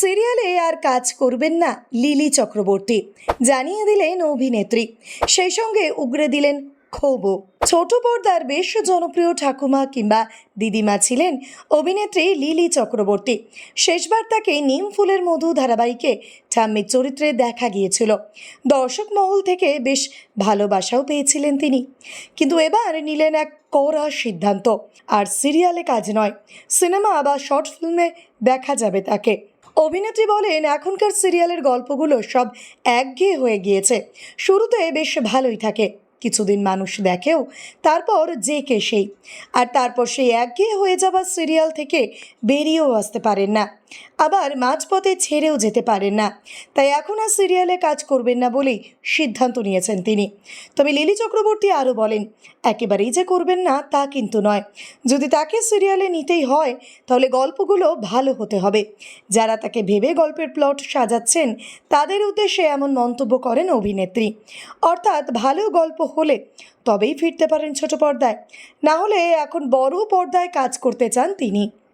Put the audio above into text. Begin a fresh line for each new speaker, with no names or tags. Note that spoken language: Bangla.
সিরিয়ালে আর কাজ করবেন না লিলি চক্রবর্তী। জানিয়ে দিলেন অভিনেত্রী। সেই সঙ্গে উগরে দিলেন ক্ষোভও ছোট পর্দার বেশ জনপ্রিয় ঠাকুমা কিংবা দিদিমা ছিলেন অভিনেত্রী লিলি চক্রবর্তী। শেষবার তাকে নিম ফুলের মধু ধারাবাহিকে ঠাম্মির চরিত্রে দেখা গিয়েছিল। দর্শক মহল থেকে বেশ ভালোবাসাও পেয়েছিলেন তিনি। কিন্তু এবার নিলেন এক কড়া সিদ্ধান্ত। আর সিরিয়ালে কাজ নয়, সিনেমা বা শর্ট ফিল্মে দেখা যাবে তাকে। অভিনেত্রী বলেন, এখনকার সিরিয়ালের গল্পগুলো সব একঘেয়ে হয়ে গিয়েছে। শুরুতে বেশ ভালোই থাকে। কিছুদিন মানুষ দেখেও তারপর যে কে সেই। আর তারপর সেই একঘেয়ে হয়ে যাওয়া সিরিয়াল থেকে বেরিয়েও আসতে পারেন না। আবার মাঝপথে ছেড়েও যেতে পারেন না। তাই এখন আর সিরিয়ালে কাজ করবেন না বলেই সিদ্ধান্ত নিয়েছেন তিনি। তবে লিলি চক্রবর্তী আরও বলেন, একেবারেই যে করবেন না তা কিন্তু নয়। যদি তাকে সিরিয়ালে নিতেই হয়, তাহলে গল্পগুলো ভালো হতে হবে। যারা তাকে ভেবে গল্পের প্লট সাজাচ্ছেন, তাদের উদ্দেশ্যে এমন মন্তব্য করেন অভিনেত্রী। অর্থাৎ ভালো গল্প হলে তবেই ফিরতে পারেন ছোট পর্দায়। না হলে এখন বড় পর্দায় কাজ করতে চান তিনি।